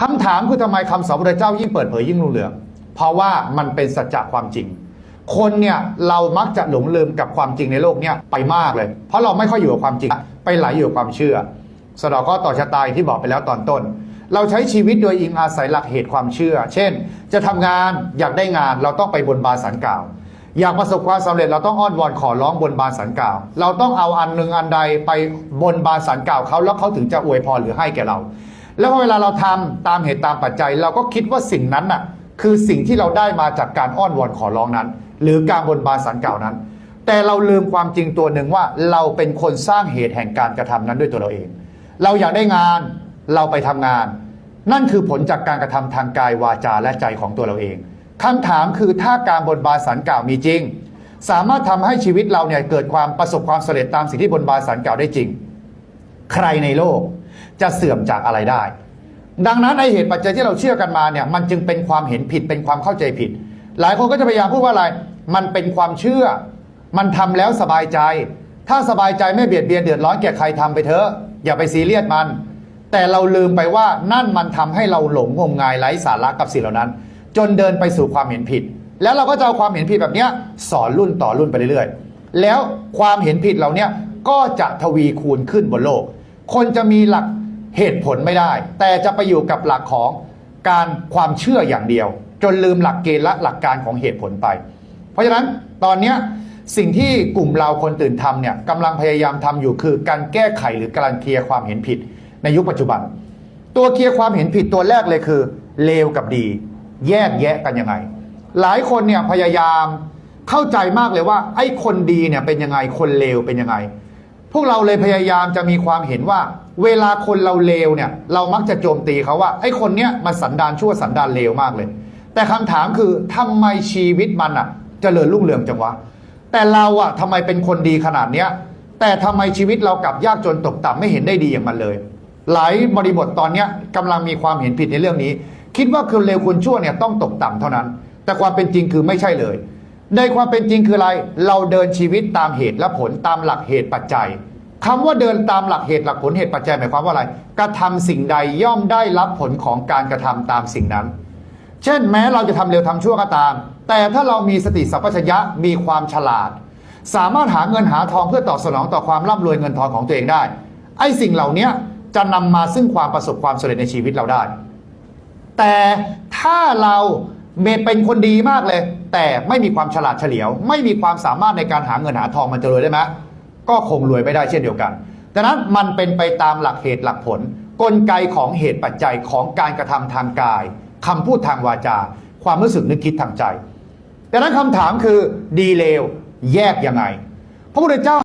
คำถามคือทำไมคำสอนพระเจ้ายิ่งเปิดเผยยิ่งรุ่งเรือง เพราะว่ามันเป็นสัจจะความจริง คนเนี่ยเรามักจะหลงลืมกับความจริงในโลกเนี่ยไปมากเลย เพราะเราไม่ค่อยอยู่กับความจริง ไปไหลอยู่กับความเชื่อสดอก็ต่อชะตายที่บอกไปแล้วตอนต้น เราใช้ชีวิตโดยอิงอาศัยหลักเหตุความเชื่อ เช่น จะทำงานอยากได้งานเราต้องไปบนบานสันกล่าว อยากประสบความสำเร็จเราต้องอ้อนวอนขอร้องบนบานสันกล่าว เราต้องเอาอันหนึ่งอันใดไปบนบานสันกล่าวเขาแล้วเขาถึงจะอวยพรหรือให้แก่เรา แล้วเวลาเราทำตามเหตุตามปัจจัย เราก็คิดว่าสิ่งนั้นน่ะคือสิ่งที่เราได้มาจากการอ้อนวอนขอร้องนั้น หรือการบนบานสันกล่าวนั้น แต่เราลืมความจริงตัวหนึ่งว่าเราเป็นคนสร้างเหตุแห่งการกระทำนั้นด้วยตัวเราเอง เราอยากได้งานเราไปทำงาน นั่นคือผลจากการกระทำทางกายวาจาและใจของตัวเราเองคำถามคือถ้าการบนบานสันกล่าวมีจริง สามารถทำให้ชีวิตเราเนี่ยเกิดความประสบความสำเร็จตามสิ่งที่บนบานสันกล่าวได้จริง ใครในโลก จะเสื่อมจากอะไรได้ ดังนั้นไอเหตุปัจจัยที่เราเชื่อกันมาเนี่ยมันจึงเป็นความเห็นผิดเป็นความเข้าใจผิด หลายคนก็จะพยายามพูดว่าอะไร มันเป็นความเชื่อ มันทำแล้วสบายใจ ถ้าสบายใจไม่เบียดเบียนเดือดร้อนแก่ใครทำไปเถอะ อย่าไปซีเรียสมัน แต่เราลืมไปว่านั่นมันทำให้เราหลงงมงายไร้สาระกับสิ่งเหล่านั้น จนเดินไปสู่ความเห็นผิด แล้วเราก็จะเอาความเห็นผิดแบบเนี้ยสอนรุ่นต่อรุ่นไปเรื่อยๆ แล้วความเห็นผิดเหล่าเนี้ยก็จะทวีคูณขึ้นบนโลก คนจะมีหลักเหตุผลไม่ได้ แต่จะไปอยู่กับหลักของการความเชื่ออย่างเดียว จนลืมหลักเกณฑ์และหลักการของเหตุผลไป เพราะฉะนั้นตอนนี้สิ่งที่กลุ่มเราคนตื่นทำเนี่ยกำลังพยายามทำอยู่คือการแก้ไขหรือการเคลียร์ความเห็นผิดในยุคปัจจุบัน ตัวเคลียร์ความเห็นผิดตัวแรกเลยคือเลวกับดี แยกแยะกันยังไง หลายคนเนี่ยพยายามเข้าใจมากเลยว่าไอ้คนดีเนี่ยเป็นยังไงคนเลวเป็นยังไง พวกเราเลยพยายามจะมีความเห็นว่า เวลาคนเราเลวเนี่ย เรามักจะโจมตีเขาว่าไอ้คนเนี้ยมันสันดานชั่วสันดานเลวมากเลย แต่คำถามคือทำไมชีวิตมันอะเจริญรุ่งเรืองจังวะ แต่เราอะทำไมเป็นคนดีขนาดเนี้ยแต่ทำไมชีวิตเรากลับยากจนตกต่ำไม่เห็นได้ดีอย่างมันเลย หลายบริบทตอนเนี้ยกำลังมีความเห็นผิดในเรื่องนี้ คิดว่าคนเลวคนชั่วเนี่ยต้องตกต่ำเท่านั้น แต่ความเป็นจริงคือไม่ใช่เลย ในความเป็นจริงคืออะไร เราเดินชีวิตตามเหตุและผลตามหลักเหตุปัจจัยคำว่าเดินตามหลักเหตุหลักผลเหตุปัจจัยหมายความว่าอะไร กระทำสิ่งใดย่อมได้รับผลของการกระทำตามสิ่งนั้น เช่นแม้เราจะทำเร็วทำชั่วก็ตาม แต่ถ้าเรามีสติสัพพัญญะมีความฉลาด สามารถหาเงินหาทองเพื่อตอบสนองต่อความร่ำรวยเงินทองของตัวเองได้ ไอ้สิ่งเหล่านี้จะนำมาซึ่งความประสบความสำเร็จในชีวิตเราได้ แต่ถ้าเรา เมตเป็นคนดีมากเลย แต่ไม่มีความฉลาดเฉลียว ไม่มีความสามารถในการหาเงินหาทองมันจะรวยได้ไหมก็คงรวยไม่ได้เช่นเดียวกันดังนั้นมันเป็นไปตามหลักเหตุหลักผล กลไกของเหตุปัจจัยของการกระทำทางกายคำพูดทางวาจา ความรู้สึกนึกคิดทางใจดังนั้นคำถามคือดีเลวแยกยังไง พระพุทธเจ้า